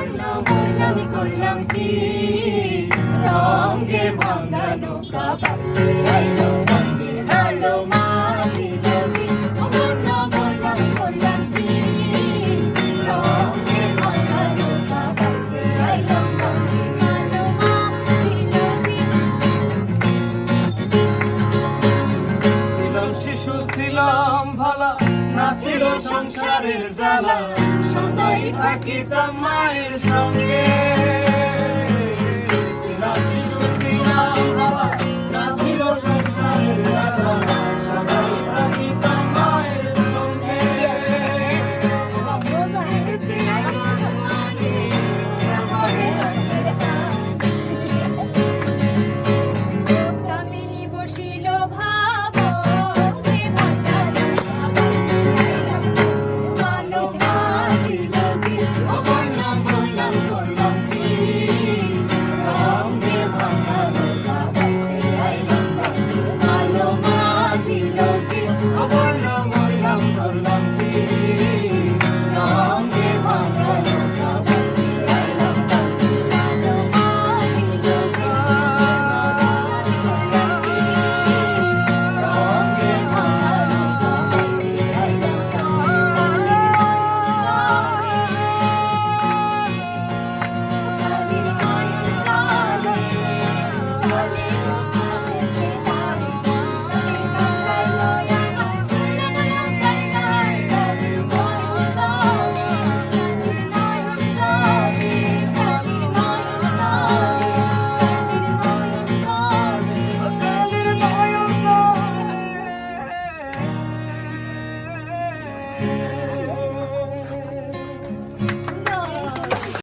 মরলাম করলাম কি? রঙে ভাঙা নৌকা পাল্টে আইলো মন্দির মরলাম মরলাম করলাম কি? রঙে ভাঙা নৌকা ছিলাম ভালা। ছিল সংসারের জ্বালা। সদাই থাকিতাম মায়ের সঙ্গে।